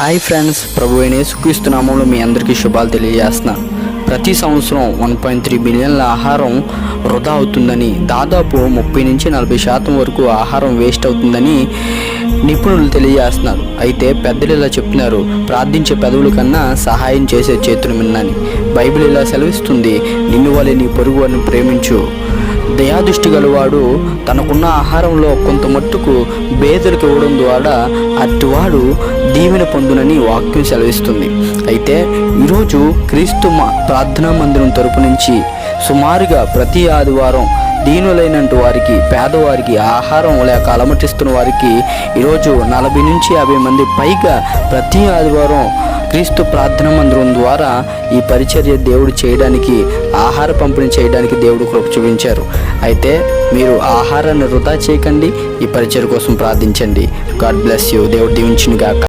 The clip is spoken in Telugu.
హాయ్ ఫ్రెండ్స్ ప్రభు అయిన యేసుక్రీస్తు నామంలో మీ అందరికీ శుభాలు తెలియజేస్తున్నాను ప్రతి సంవత్సరం వన్ పాయింట్ త్రీ బిలియన్ల ఆహారం వృధా అవుతుందని దాదాపు ముప్పై నుంచి నలభై శాతం వరకు ఆహారం వేస్ట్ అవుతుందని నిపుణులు తెలియజేస్తున్నారు. అయితే పెద్దలు ఇలా చెప్తున్నారు ప్రార్థించే పెదవుల కన్నా సహాయం చేసే చేతులు మిన్నని. బైబిల్ ఇలా సెలవిస్తుంది నిన్ను వలె నీ పొరుగు ప్రేమించు. దయాదృష్టి గలవాడు తనకున్న ఆహారంలో కొంత మట్టుకు బేదలకు ఇవ్వడం ద్వారా అటువాడు దీవెన పొందునని వాక్యం సెలవిస్తుంది. అయితే ఈరోజు క్రీస్తు ప్రార్థనా మందిరం తరపు నుంచి సుమారుగా ప్రతి ఆదివారం దీనులైనటువంటి వారికి పేదవారికి ఆహారం లేక అలమటిస్తున్న వారికి ఈరోజు నలభై నుంచి యాభై మంది పైగా ప్రతి ఆదివారం క్రీస్తు ప్రార్థన మందిరం ద్వారా ఈ పరిచర్య దేవుడు చేయడానికి ఆహార పంపిణీ చేయడానికి దేవుడు కృప చూపించారు. అయితే మీరు ఆహారాన్ని వృధా చేయకండి ఈ పరిచర్య కోసం ప్రార్థించండి. God bless you. దేవుడు దీవించును గాక